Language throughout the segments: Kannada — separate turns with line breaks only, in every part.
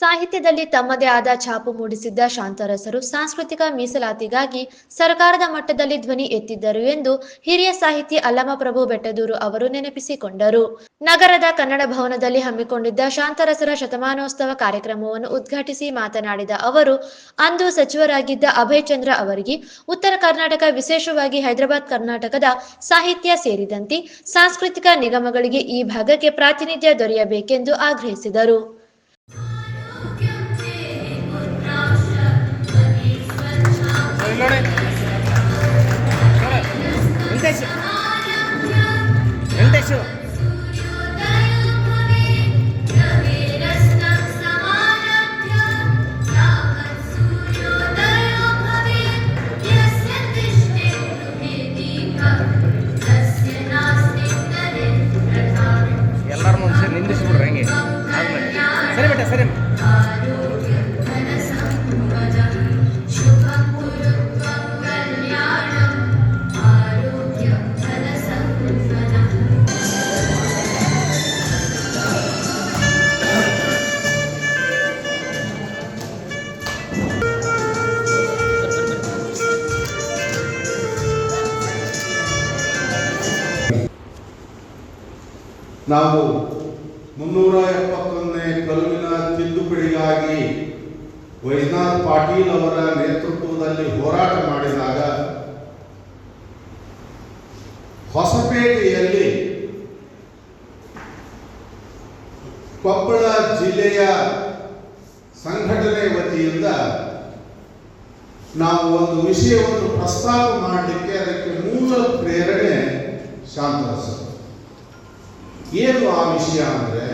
ಸಾಹಿತ್ಯದಲ್ಲಿ ತಮ್ಮದೇ ಆದ ಛಾಪು ಮೂಡಿಸಿದ್ದ ಶಾಂತರಸರು ಸಾಂಸ್ಕೃತಿಕ ಮೀಸಲಾತಿಗಾಗಿ ಸರ್ಕಾರದ ಮಟ್ಟದಲ್ಲಿ ಧ್ವನಿ ಎತ್ತಿದ್ದರು ಎಂದು ಹಿರಿಯ ಸಾಹಿತಿ ಅಲ್ಲಮಪ್ರಭು ಬೆಟ್ಟದೂರು ಅವರು ನೆನಪಿಸಿಕೊಂಡರು. ನಗರದ ಕನ್ನಡ ಭವನದಲ್ಲಿ ಹಮ್ಮಿಕೊಂಡಿದ್ದ ಶಾಂತರಸರ ಶತಮಾನೋತ್ಸವ ಕಾರ್ಯಕ್ರಮವನ್ನು ಉದ್ಘಾಟಿಸಿ ಮಾತನಾಡಿದ ಅವರು, ಅಂದು ಸಚಿವರಾಗಿದ್ದ ಅಭಯ್ ಚಂದ್ರ ಅವರಿಗೆ ಉತ್ತರ ಕರ್ನಾಟಕ, ವಿಶೇಷವಾಗಿ ಹೈದರಾಬಾದ್ ಕರ್ನಾಟಕದ ಸಾಹಿತ್ಯ ಸೇರಿದಂತೆ ಸಾಂಸ್ಕೃತಿಕ ನಿಗಮಗಳಿಗೆ ಈ ಭಾಗಕ್ಕೆ ಪ್ರಾತಿನಿಧ್ಯ ದೊರೆಯಬೇಕೆಂದು ಆಗ್ರಹಿಸಿದರು.
ನೋಡಿ ವೆಂಕಟೇಶ್ ವೆಂಕಟೇಶ್
ನಾವು ಮುನ್ನೂರ ಎಪ್ಪತ್ತೊಂದನೇ ಕಲುವಿನ ತಿದ್ದುಪಡಿಗಾಗಿ ವೈದ್ಯನಾಥ್ ಪಾಟೀಲ್ ಅವರ ನೇತೃತ್ವದಲ್ಲಿ ಹೋರಾಟ ಮಾಡಿದಾಗ ಹೊಸಪೇಟೆಯಲ್ಲಿ ಕೊಪ್ಪಳ ಜಿಲ್ಲೆಯ ಸಂಘಟನೆ ವತಿಯಿಂದ ನಾವು ಒಂದು ವಿಷಯವನ್ನು ಪ್ರಸ್ತಾಪ ಮಾಡಲಿಕ್ಕೆ ಅದಕ್ಕೆ ಮೂಲ ಪ್ರೇರಣೆ ಶಾಂತರಸ ಏನು ಆ ವಿಷಯ ಅಂದರೆ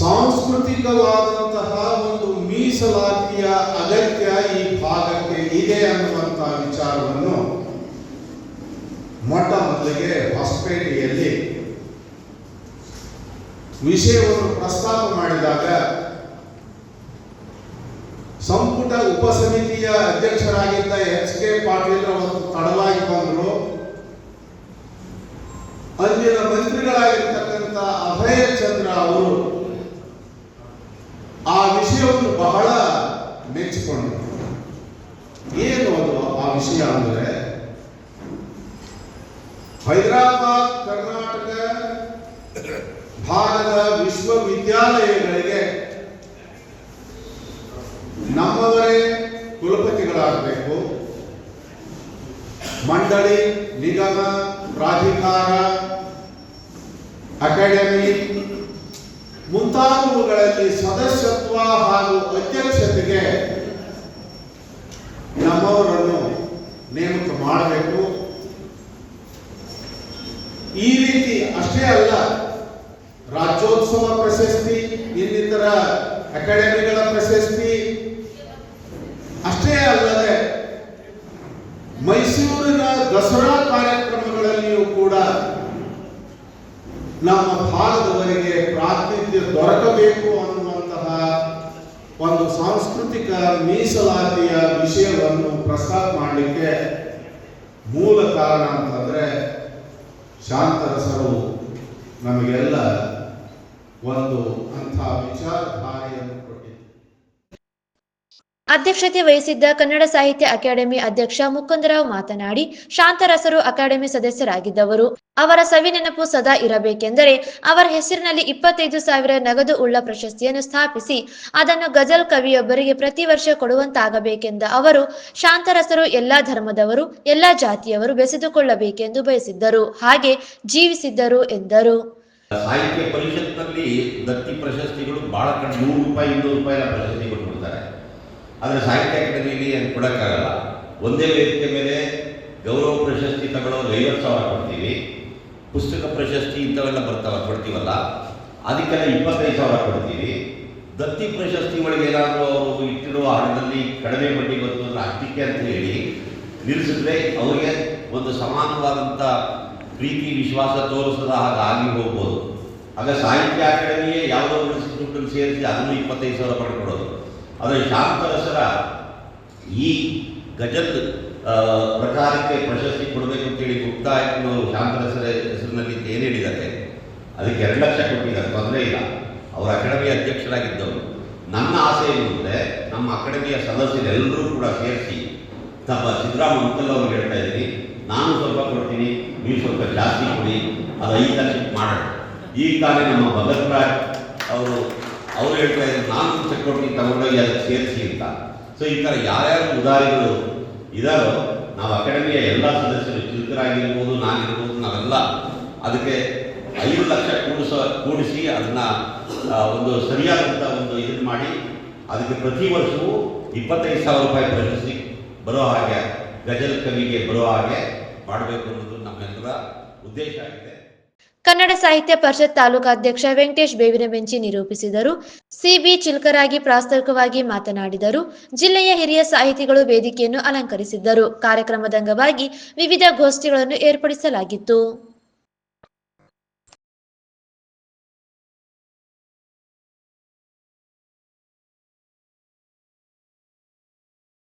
ಸಾಂಸ್ಕೃತಿಕವಾದಂತಹ ಒಂದು ಮೀಸಲಾತಿಯ ಅಗತ್ಯ ಈ ಭಾಗಕ್ಕೆ ಇದೆ ಅನ್ನುವಂತಹ ವಿಚಾರವನ್ನು ಮೊಟ್ಟ ಮೊದಲಿಗೆ ಹೊಸಪೇಟೆಯಲ್ಲಿ ವಿಷಯವನ್ನು ಪ್ರಸ್ತಾಪ ಮಾಡಿದಾಗ ಸಂಪುಟ ಉಪಸಮಿತಿಯ ಅಧ್ಯಕ್ಷರಾಗಿದ್ದ ಎಚ್ ಕೆ ಪಾಟೀಲ್ ಅವರು ತಡವಾಗಿ ಅಂದಿನ ಮಂತ್ರಿಗಳಾಗಿರ್ತಕ್ಕಂಥ ಅಭಯ ಚಂದ್ರ ಅವರು ಆ ವಿಷಯವನ್ನು ಬಹಳ ಮೆಚ್ಚಿಕೊಂಡರು ಏನು ಅದು ಆ ವಿಷಯ ಅಂದರೆ? ಹೈದರಾಬಾದ್, ಕರ್ನಾಟಕ ಭಾಗದ ವಿಶ್ವವಿದ್ಯಾಲಯಗಳಿಗೆ ನಮ್ಮವರೇ ಕುಲಪತಿಗಳಾಗಬೇಕು. ಮಂಡಳಿ, ನಿಗಮ ಪ್ರಾಧಿಕಾರ, ಅಕಾಡೆಮಿ ಮುಂತಾದವುಗಳಲ್ಲಿ ಸದಸ್ಯತ್ವ ಹಾಗೂ ಅಧ್ಯಕ್ಷತೆಗೆ ನಮ್ಮವರನ್ನು ನೇಮಕ ಮಾಡಬೇಕು. ಈ ರೀತಿ ಅಷ್ಟೇ ಅಲ್ಲ, ರಾಜ್ಯೋತ್ಸವ ಪ್ರಶಸ್ತಿ, ಇನ್ನಿತರ ಅಕಾಡೆಮಿಗಳ ಪ್ರಶಸ್ತಿ ಅಷ್ಟೇ ಅಲ್ಲದೆ ಮೈಸೂರಿನ ದಸರಾ ಕಾರ್ಯಕ್ರಮಗಳಲ್ಲಿಯೂ ಕೂಡ ಭಾಗದವರಿಗೆ ಪ್ರಾತಿನಿಧ್ಯ ದೊರಕಬೇಕು ಅನ್ನುವಂತಹ ಒಂದು ಸಾಂಸ್ಕೃತಿಕ ಮೀಸಲಾತಿಯ ವಿಷಯವನ್ನು ಪ್ರಸ್ತಾಪ ಮಾಡಲಿಕ್ಕೆ ಮೂಲ ಕಾರಣ ಅಂತಂದ್ರೆ ಶಾಂತರಸರು ನಮಗೆಲ್ಲ ಒಂದು ಅಂಥ ವಿಚಾರಧಾರೆಯನ್ನು
ಅಧ್ಯಕ್ಷತೆ ವಹಿಸಿದ್ದ ಕನ್ನಡ ಸಾಹಿತ್ಯ ಅಕಾಡೆಮಿ ಅಧ್ಯಕ್ಷ ಮುಕುಂದರಾವ್ ಮಾತನಾಡಿ, ಶಾಂತರಸರು ಅಕಾಡೆಮಿ ಸದಸ್ಯರಾಗಿದ್ದವರು. ಅವರ ಸವಿನೆನಪು ಸದಾ ಇರಬೇಕೆಂದರೆ ಅವರ ಹೆಸರಿನಲ್ಲಿ ಇಪ್ಪತ್ತೈದು ಸಾವಿರ ನಗದು ಉಳ್ಳ ಪ್ರಶಸ್ತಿಯನ್ನು ಸ್ಥಾಪಿಸಿ, ಅದನ್ನು ಗಜಲ್ ಕವಿಯೊಬ್ಬರಿಗೆ ಪ್ರತಿ ವರ್ಷ ಕೊಡುವಂತಾಗಬೇಕೆಂದ ಅವರು ಶಾಂತರಸರು ಎಲ್ಲಾ ಧರ್ಮದವರು, ಎಲ್ಲಾ ಜಾತಿಯವರು ಬೆಸೆದುಕೊಳ್ಳಬೇಕೆಂದು ಬಯಸಿದ್ದರು. ಹಾಗೆ ಜೀವಿಸಿದ್ದರು ಎಂದರು.
ಸಾಹಿತ್ಯ ಪರಿಷತ್ನಲ್ಲಿ ದತ್ತಿ ಪ್ರಶಸ್ತಿಗಳು ಬಹಳ ರೂಪಾಯಿ ರೂಪಾಯಿ ಆದರೆ ಸಾಹಿತ್ಯ ಅಕಾಡೆಮಿಗೆ ಏನು ಕೊಡೋಕ್ಕಾಗಲ್ಲ. ಒಂದೇ ವೇದಿಕೆ ಮೇಲೆ ಗೌರವ ಪ್ರಶಸ್ತಿ ತಗೊಳ್ಳೋದು ಐವತ್ತು ಸಾವಿರ ಕೊಡ್ತೀವಿ. ಪುಸ್ತಕ ಪ್ರಶಸ್ತಿ ಇಂಥವೆಲ್ಲ ಬರ್ತಾವ ಕೊಡ್ತೀವಲ್ಲ. ಅದಕ್ಕೆಲ್ಲ ಇಪ್ಪತ್ತೈದು ಸಾವಿರ ಕೊಡ್ತೀವಿ. ದತ್ತಿ ಪ್ರಶಸ್ತಿ ಒಳಗೆ ಏನಾದರೂ ಅವರು ಇಟ್ಟಿರುವ ಹಣದಲ್ಲಿ ಕಡಿಮೆ ಬಡ್ಡಿ ಬಂತು ಅಂದರೆ ಅಷ್ಟಕ್ಕೆ ಅಂತ ಹೇಳಿ ನಿಲ್ಲಿಸಿದ್ರೆ ಅವರಿಗೆ ಒಂದು ಸಮಾನವಾದಂಥ ಪ್ರೀತಿ, ವಿಶ್ವಾಸ ತೋರಿಸದ ಹಾಗೆ ಆಗಿ ಹೋಗ್ಬೋದು. ಆಗ ಸಾಹಿತ್ಯ ಅಕಾಡೆಮಿಯೇ ಯಾವುದೋ ಒಂದು ದುಡ್ಡನ್ನು ಸೇರಿಸಿ ಅದನ್ನು ಇಪ್ಪತ್ತೈದು ಸಾವಿರ ಪಡ್ಕೊಡೋದು ಆದರೆ ಶಾಂತರಸರ ಈ ಗಜತ್ ಪ್ರಕಾರಕ್ಕೆ ಪ್ರಶಸ್ತಿ ಕೊಡಬೇಕು ಅಂತೇಳಿ ಮುಕ್ತಾಯಕನವರು ಶಾಂತರಸರ ಹೆಸರಿನಲ್ಲಿ ಏನು ಹೇಳಿದ್ದಾರೆ ಅದಕ್ಕೆ ಎರಡು ಲಕ್ಷ ಕೊಟ್ಟಿದ್ದಾರೆ, ತೊಂದರೆ ಇಲ್ಲ. ಅವರು ಅಕಾಡೆಮಿ ಅಧ್ಯಕ್ಷರಾಗಿದ್ದವರು. ನನ್ನ ಆಸೆ ಏನು ಅಂದರೆ ನಮ್ಮ ಅಕಾಡೆಮಿಯ ಸದಸ್ಯರೆಲ್ಲರೂ ಕೂಡ ಸೇರಿಸಿ, ತಮ್ಮ ಸಿದ್ದರಾಮ ಅವ್ರಿಗೆ ಹೇಳ್ತಾ ಇದ್ದೀನಿ, ನಾನು ಸ್ವಲ್ಪ ಕೊಡ್ತೀನಿ, ನೀವು ಸ್ವಲ್ಪ ಜಾಸ್ತಿ ಕೊಡಿ ಅದು ಐದು ಲಕ್ಷ ಮಾಡೋಣ ಈಗ ತಾನೇ ನಮ್ಮ ಭಗತ್ ರಾಜ್ ಅವರು ಅವ್ರು ಹೇಳ್ತಾ ಇದ್ದಾರೆ, ನಾನು ಚೆಕ್ ಕೊಡ್ತೀನಿ ತಗೊಂಡೋಗಿ ಅದಕ್ಕೆ ಸೇರಿಸಿ ಅಂತ. ಸೊ ಈ ಥರ ಯಾರ್ಯಾರು ಉದಾರಿಗಳು ಇದಾರೋ, ನಾವು ಅಕಾಡೆಮಿಯ ಎಲ್ಲ ಸದಸ್ಯರು ಚಿಲ್ಕರಾಗಿರ್ಬೋದು ನಾನಿರ್ಬೋದು, ನಾವೆಲ್ಲ ಅದಕ್ಕೆ ಐದು ಲಕ್ಷ ಕೂಡಿಸ, ಕೂಡಿಸಿ ಅದನ್ನು ಒಂದು ಸರಿಯಾದಂಥ ಒಂದು ಇದನ್ನು ಮಾಡಿ, ಅದಕ್ಕೆ ಪ್ರತಿ ವರ್ಷವೂ ಇಪ್ಪತ್ತೈದು ಸಾವಿರ ರೂಪಾಯಿ ಪ್ರಶಸ್ತಿ ಬರೋ ಹಾಗೆ, ಗಜಲ್ ಕವಿಗೆ ಬರೋ ಹಾಗೆ ಮಾಡಬೇಕು ಅನ್ನೋದು ನಮ್ಮೆಲ್ಲರ ಉದ್ದೇಶ ಆಗಿದೆ.
ಕನ್ನಡ ಸಾಹಿತ್ಯ ಪರಿಷತ್ ತಾಲೂಕಾಧ್ಯಕ್ಷ ವೆಂಕಟೇಶ್ ಬೇವಿನ ಬೆಂಚಿ ನಿರೂಪಿಸಿದರು. ಸಿಬಿ ಚಿಲ್ಕರಾಗಿ ಪ್ರಾಸ್ತಾವಿಕವಾಗಿ ಮಾತನಾಡಿದರು. ಜಿಲ್ಲೆಯ ಹಿರಿಯ ಸಾಹಿತಿಗಳು ವೇದಿಕೆಯನ್ನು ಅಲಂಕರಿಸಿದ್ದರು. ಕಾರ್ಯಕ್ರಮದ ಅಂಗವಾಗಿ ವಿವಿಧ ಗೋಷ್ಠಿಗಳನ್ನು ಏರ್ಪಡಿಸಲಾಗಿತ್ತು.